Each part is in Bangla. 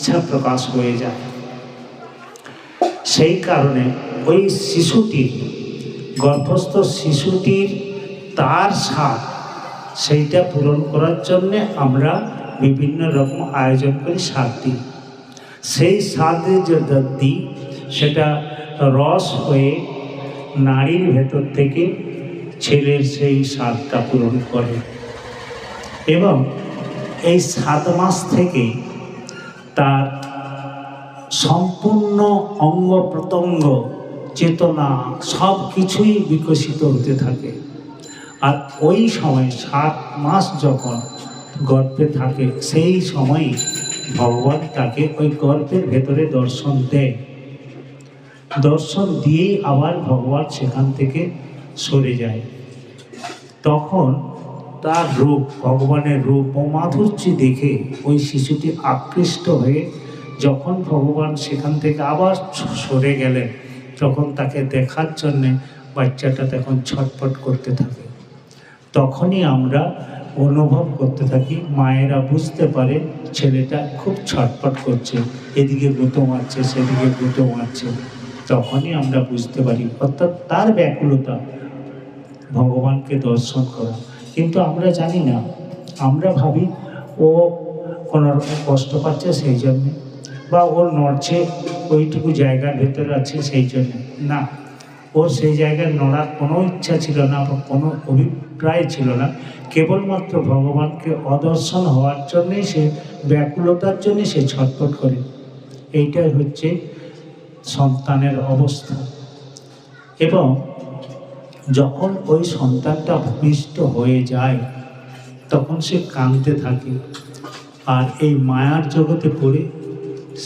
ইচ্ছা প্রকাশ হয়ে যায়। সেই কারণে ওই শিশুটির, গর্ভস্থ শিশুটির তার স্বাদ, সেইটা পূরণ করার জন্যে আমরা বিভিন্ন রকম আয়োজন করি স্বাদ দিই সেই স্বাদে যে দিই, সেটা রস হয়ে নারীর ভেতর থেকে ছেলের সেই স্বাদটা পূরণ করে। এবং এই সাত মাস থেকে তার সম্পূর্ণ অঙ্গ প্রত্যঙ্গ, চেতনা, সব কিছুই বিকশিত হতে থাকে। আর ওই সময় সাত মাস যখন গর্ভে থাকে, সেই সময়ই ভগবান তাকে ওই গর্ভের ভেতরে দর্শন দেয়। দর্শন দিয়েই আবার ভগবান সেখান থেকে সরে যায়। তখন তার রূপ, ভগবানের রূপ ও মাধুর্য দেখে ওই শিশুটি আকৃষ্ট হয়ে যখন ভগবান সেখান থেকে আবার সরে গেলেন, তখন তাকে দেখার জন্যে বাচ্চাটা তখন ছটফট করতে থাকে। তখনই আমরা অনুভব করতে থাকি, মায়েরা বুঝতে পারে ছেলেটা খুব ছটপট করছে, এদিকে গুঁতো মারছে, সেদিকে গুঁতো মারছে। তখনই আমরা বুঝতে পারি, অর্থাৎ তার ব্যাকুলতা, ভগবানকে দর্শন করা। কিন্তু আমরা জানি না। আমরা ভাবি ও কোনো রকম কষ্ট পাচ্ছে সেই জন্যে বা ওর নড়ছে, ওইটুকু জায়গার ভেতরে আছে সেই জন্য। না, ওর সেই জায়গায় নড়ার কোনো ইচ্ছা ছিল না বা কোনো অভিপ্রায় ছিল না। কেবলমাত্র ভগবানকে অদর্শন হওয়ার জন্যেই সে ব্যাকুলতার জন্যে সে ছটফট করে। এইটাই হচ্ছে সন্তানের অবস্থা। এবং যখন ওই সন্তানটা ভূমিষ্ঠ হয়ে যায়, তখন সে কাঁদতে থাকে। আর এই মায়ার জগতে পড়ে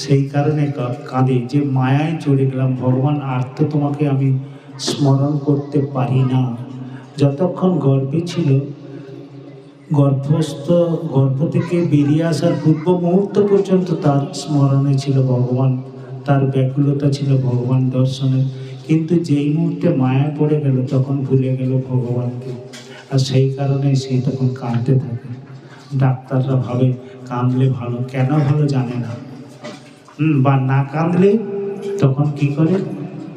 সেই কারণে কাঁদে যে, মায়ায় চড়ে গেলাম। ভগবান, আর তো তোমাকে আমি স্মরণ করতে পারি না। যতক্ষণ গর্বে ছিল, গর্ভস্থ, গর্ভ থেকে বেরিয়ে আসার পূর্ব মুহূর্ত পর্যন্ত তার স্মরণে ছিল ভগবান। তার ব্যাকুলতা ছিল ভগবান দর্শনে কিন্তু যেই মুহূর্তে মায়া পড়ে গেল, তখন ভুলে গেল ভগবানকে। আর সেই কারণে সে তখন কাঁদতে থাকে। ডাক্তাররা ভাবে, কাঁদলে ভালো, কেন ভালো জানে না। বা না কাঁদলে তখন কি করে?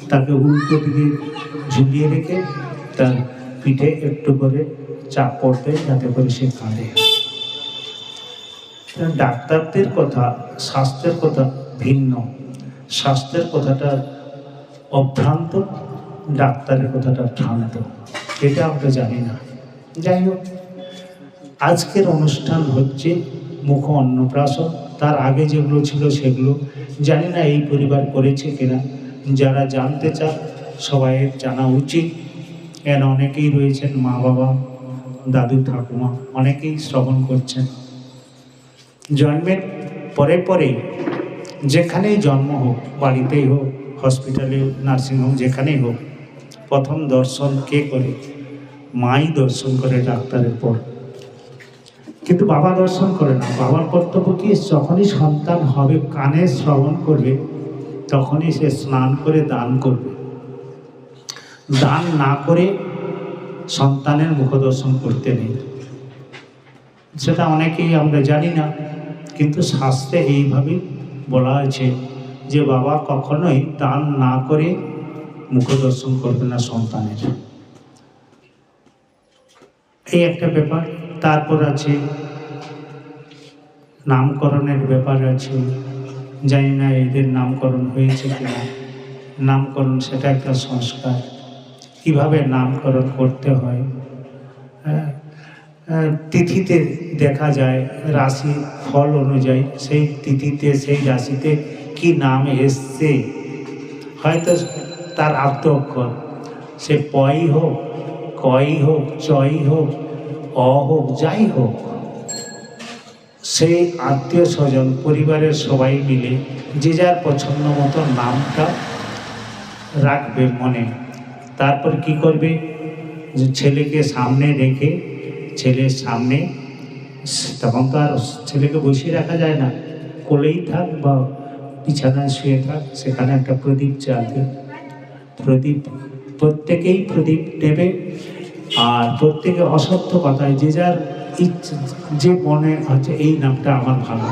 তাকে উল্টো দিকে ঝুলিয়ে রেখে তার পিঠে একটু করে চাপ পড়তে যাতে করে সে কাঁদে। ডাক্তারদের কথা, স্বাস্থ্যের কথা ভিন্ন। স্বাস্থ্যের কথাটা অভ্রান্ত ডাক্তারের কথাটা ভ্রান্ত। এটা আমরা জানি না। যাই হোক, আজকের অনুষ্ঠান হচ্ছে মুখ অন্নপ্রাশন। তার আগে যেগুলো ছিল সেগুলো। জানি না এই পরিবার করেছে কিনা। যারা জানতে চান সবাই জানা উচিত। এর অনেকেই রয়েছেন মা বাবা, দাদু, ঠাকুমা, অনেকেই শ্রবণ করছেন। জন্মের পরে পরেই যেখানেই জন্ম হোক, বাড়িতেই হোক হসপিটালে নার্সিংহোম যেখানেই হোক, প্রথম দর্শন কে করে? মাই দর্শন করে ডাক্তারের পর। কিন্তু বাবা দর্শন করে না। বাবার কর্তব্য কি? যখনই সন্তান হবে, কানে শ্রবণ করবে, তখনই সে স্নান করে দান করবে। দান না করে সন্তানের মুখ দর্শন করতে নেই। সেটা অনেকেই আমরা জানি না, কিন্তু শাস্ত্রে এইভাবে বলা আছে যে বাবা কখনোই দান না করে মুখ দর্শন করবে না সন্তানের। এই একটা ব্যাপার। তারপর আছে নামকরণের ব্যাপার আছে। জানি না এদের নামকরণ হয়েছে কিনা। নামকরণ সেটা একটা সংস্কার। কীভাবে নামকরণ করতে হয়? হ্যাঁ আহ, তিথিতে দেখা যায় রাশি ফল অনুযায়ী সেই তিথিতে সেই রাশিতে কি নাম এসছে? হয়তো তার আদ্য অক্ষর। সে পই হোক কই হোক চই হোক, অ হোক, যাই হোক সেই আত্মীয় স্বজন, পরিবারের সবাই মিলে যে যার পছন্দ মতো নামটা রাখবে মনে। তারপর কি করবে? যে ছেলেকে সামনে রেখে, ছেলের সামনে, তখন তো আর ছেলেকে বসিয়ে রাখা যায় না। কোলেই থাক বা বিছানায় শুয়ে থাক, সেখানে একটা প্রদীপ জ্বালবে প্রদীপ, প্রত্যেকেই প্রদীপ নেবে আর প্রত্যেকে অসত্য কথায় যে যার যে মনে হচ্ছে এই নামটা আমার ভালো।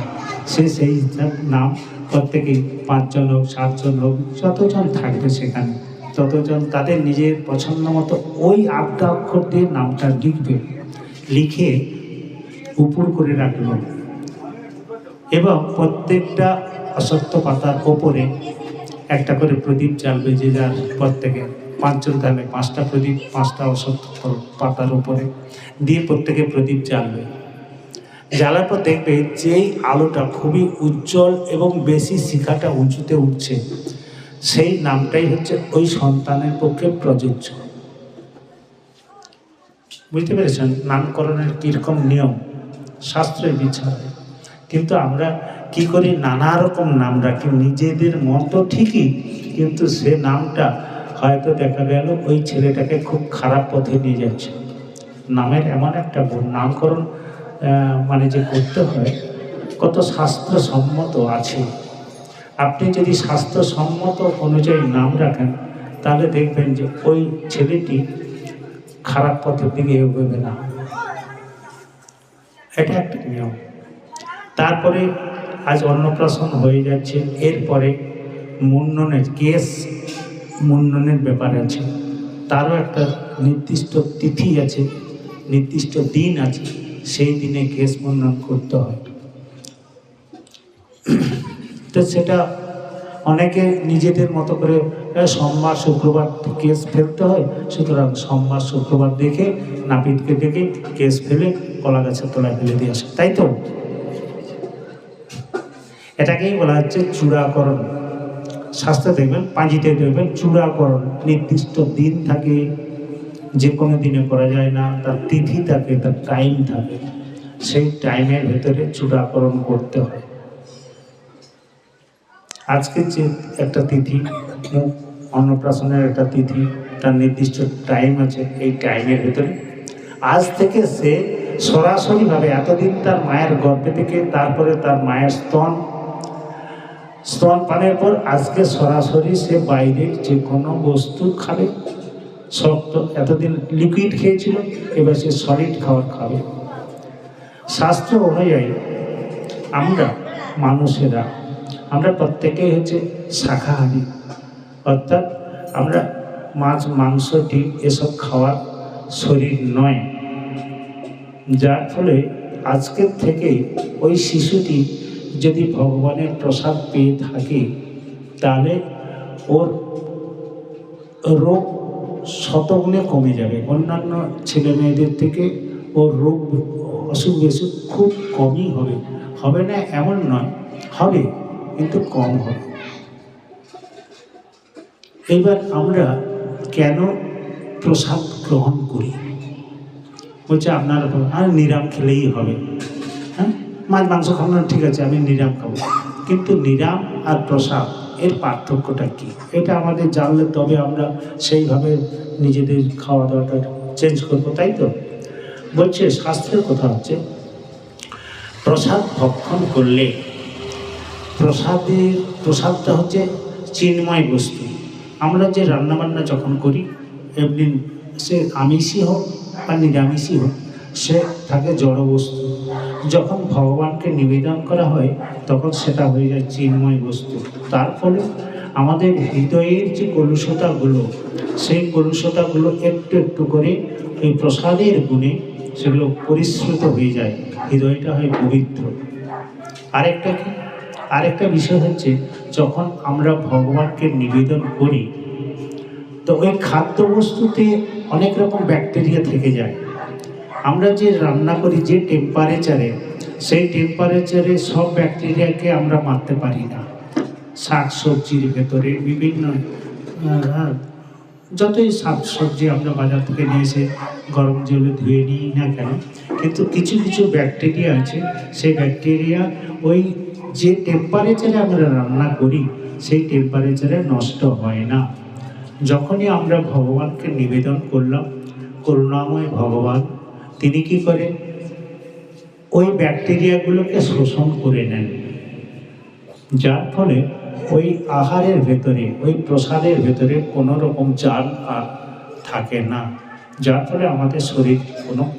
সে সেই নাম প্রত্যেকে পাঁচজন হোক, সাতজন হোক, যতজন থাকবে সেখানে, ততজন তাদের নিজের পছন্দ মতো ওই আটটা অক্ষর দিয়ে নামটা লিখবে। লিখে উপর করে রাখল। এবং প্রত্যেকটা অসত্য পাতার ওপরে একটা করে প্রদীপ জ্বালবে যে যার প্রত্যেকে। পাঁচজন তাহলে পাঁচটা প্রদীপ, পাঁচটা অসত্য পাতার উপরে দিয়ে প্রত্যেকে প্রদীপ জ্বালবে। জ্বালার পর দেখবে যেই আলোটা খুবই উজ্জ্বল এবং বেশি শিখাটা উঁচুতে উঠছে, সেই নামটাই হচ্ছে ওই সন্তানের পক্ষে প্রযোজ্য। বুঝতে পেরেছেন? নামকরণের কীরকম নিয়ম? শাস্ত্রের বিচার। কিন্তু আমরা কি করি? নানা রকম নাম রাখি। নিজেদের মতো ঠিকই, কিন্তু সে নামটা হয়তো দেখা গেল ওই ছেলেটাকে খুব খারাপ পথে নিয়ে যাচ্ছে। নামের এমন একটা গুণ নামকরণ মানে যে করতে হয়, কত শাস্ত্রসম্মত আছে। আপনি যদি স্বাস্থ্যসম্মত অনুযায়ী নাম রাখেন, তাহলে দেখবেন যে ওই ছেলেটি খারাপ পথের দিকে এগোবে না। এটা একটা নিয়ম। তারপরে আজ অন্নপ্রাশন হয়ে যাচ্ছে, এরপরে মুন্ডনের কেস মুন্ডনের ব্যাপার আছে। তারও একটা নির্দিষ্ট তিথি আছে, নির্দিষ্ট দিন আছে, সেই দিনে কেস মুন্ডন করতে হয়। তো সেটা অনেকে নিজেদের মতো করে সোমবার, শুক্রবার কেস ফেলতে হয়, সুতরাং সোমবার, শুক্রবার দেখে, নাপিতকে দেখে কেস ফেলে কলা গাছের তলায় ফেলে দিয়ে আসে, তাই তো? এটাকেই বলা হচ্ছে চূড়াকরণ। শাস্ত্রে দেখবেন পাঁজিতে দেখবেন চূড়াকরণ। নির্দিষ্ট দিন থাকে, যে কোনো দিনে করা যায় না, তার তিথি থাকে, তার টাইম থাকে। সেই টাইমের ভেতরে চূড়াকরণ করতে হয়। আজকে যে একটা তিথি অন্নপ্রাশনের একটা তিথি, তার নির্দিষ্ট টাইম আছে, এই টাইমের ভেতরে। আজ থেকে সে সরাসরিভাবে এতদিন তার মায়ের গর্ভে থেকে, তারপরে তার মায়ের স্তন স্তন পানের পর আজকে সরাসরি সে বাইরের যে কোনো বস্তু খাবে। শক্ত, এতদিন লিকুইড খেয়েছিল, এবার সে সলিড খাবার খাবে। শাস্ত্র অনুযায়ী আমরা মানুষেরা, আমরা প্রত্যেকেই হচ্ছে শাকাহারী অর্থাৎ আমরা মাছ, মাংস, ডিম এসব খাওয়ার শরীর নয়। যার ফলে আজকের থেকে ওই শিশুটি যদি ভগবানের প্রসাদ পেয়ে থাকে, তাহলে ওর রোগ শতগুণে কমে যাবে। অন্যান্য ছেলে মেয়েদের থেকে ওর রোগ অসুখ বিসুখ খুব কমই হবে। হবে না এমন নয়, হবে, কিন্তু কম হবে। এবার আমরা কেন প্রসাদ গ্রহণ করি? বলছে, আপনার আর নিরাম খেলেই হবে। হ্যাঁ? মাছ মাংস খাব ঠিক আছে, আমি নিরাম খাব। কিন্তু নিরাম আর প্রসাদ, এর পার্থক্যটা কি? এটা আমাদের জানলে তবে আমরা সেইভাবে নিজেদের খাওয়া দাওয়াটা চেঞ্জ করব, তাই তো? বলছে, শাস্ত্রের কথা হচ্ছে, প্রসাদ ভক্ষণ করলে প্রসাদের, প্রসাদটা হচ্ছে চিন্ময় বস্তু। আমরা যে রান্নাবান্না যখন করি, এমনি সে আমিষই হোক বা নিরামিষই হোক সে থাকে জড় বস্তু। যখন ভগবানকে নিবেদন করা হয়, তখন সেটা হয়ে যায় চিন্ময় বস্তু। তার ফলে আমাদের হৃদয়ের যে কলুষতাগুলো, সেই কলুষতাগুলো একটু একটু করে এই প্রসাদের গুণে সেগুলো পরিশ্রুত হয়ে যায়। হৃদয়টা হয় পবিত্র। আরেকটা কি? আরেকটা বিষয় হচ্ছে, যখন আমরা ভগবানকে নিবেদন করি, তো ওই খাদ্যবস্তুতে অনেক রকম ব্যাকটেরিয়া থেকে যায়। আমরা যে রান্না করি, যে টেম্পারেচারে সেই টেম্পারেচারে সব ব্যাকটেরিয়াকে আমরা মারতে পারি না। শাক সবজির ভেতরে বিভিন্ন যতই শাক সবজি আমরা বাজার থেকে নিয়ে এসে গরম জলে ধুয়ে নিই না কেন, কিন্তু কিছু কিছু ব্যাকটেরিয়া আছে। সেই ব্যাকটেরিয়া ওই যে টেম্পারেচারে আমরা রান্না করি, সেই টেম্পারেচারে নষ্ট হয় না। যখনই আমরা ভগবানকে নিবেদন করলাম, করুণাময় ভগবান তিনি কি করেন? ওই ব্যাকটেরিয়াগুলোকে শোষণ করে নেন। যার ফলে ওই আহারের ভেতরে, ওই প্রসাদের ভেতরে কোনো রকম জাল আর থাকে না। যার ফলে আমাদের শরীর কোনো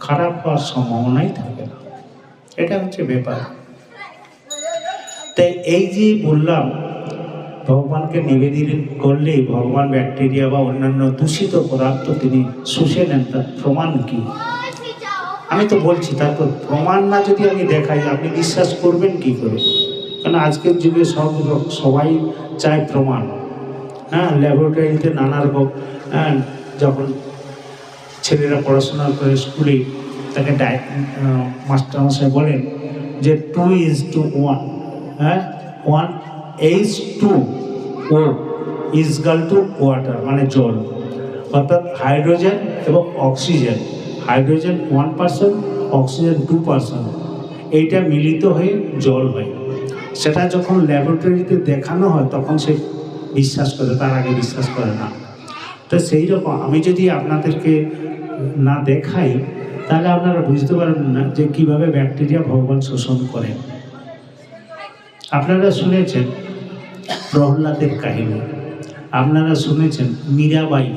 খারাপ হওয়ার সম্ভাবনাই থাকে না। এটা হচ্ছে ব্যাপার। তাই এই যে বললাম ভগবানকে নিবেদিত করলে ভগবান ব্যাকটেরিয়া বা অন্যান্য দূষিত পদার্থ তিনি শুষে নেন, তার প্রমাণ কি? আমি তো বলছি, তারপর প্রমাণ না যদি আমি দেখাই, আপনি বিশ্বাস করবেন কি করে? কারণ আজকের যুগে সব সবাই চায় প্রমাণ। হ্যাঁ ল্যাবরেটরিতে নানা রকম হ্যাঁ যখন ছেলেরা পড়াশোনা করে স্কুলে, তাকে ডাই মাস্টারমশাই বলেন যে টু ইজ টু ওয়ান হ্যাঁ one H two O equal to water মানে জল। অর্থাৎ হাইড্রোজেন এবং oxygen hydrogen one percent oxygen two percent এইটা মিলিত হয়ে জল হয়। সেটা যখন ল্যাবরেটরিতে দেখানো হয়, তখন সে বিশ্বাস করে, তার আগে বিশ্বাস করে না। তো সেই রকম, আমি যদি আপনাদেরকে না দেখাই, তাহলে আপনারা বুঝতে পারবেন না যে কীভাবে ব্যাকটেরিয়া ভগবান শোষণ করেন আপনারা শুনেছেন প্রহ্লাদের কাহিনী? আপনারা শুনেছেন মীরাবাই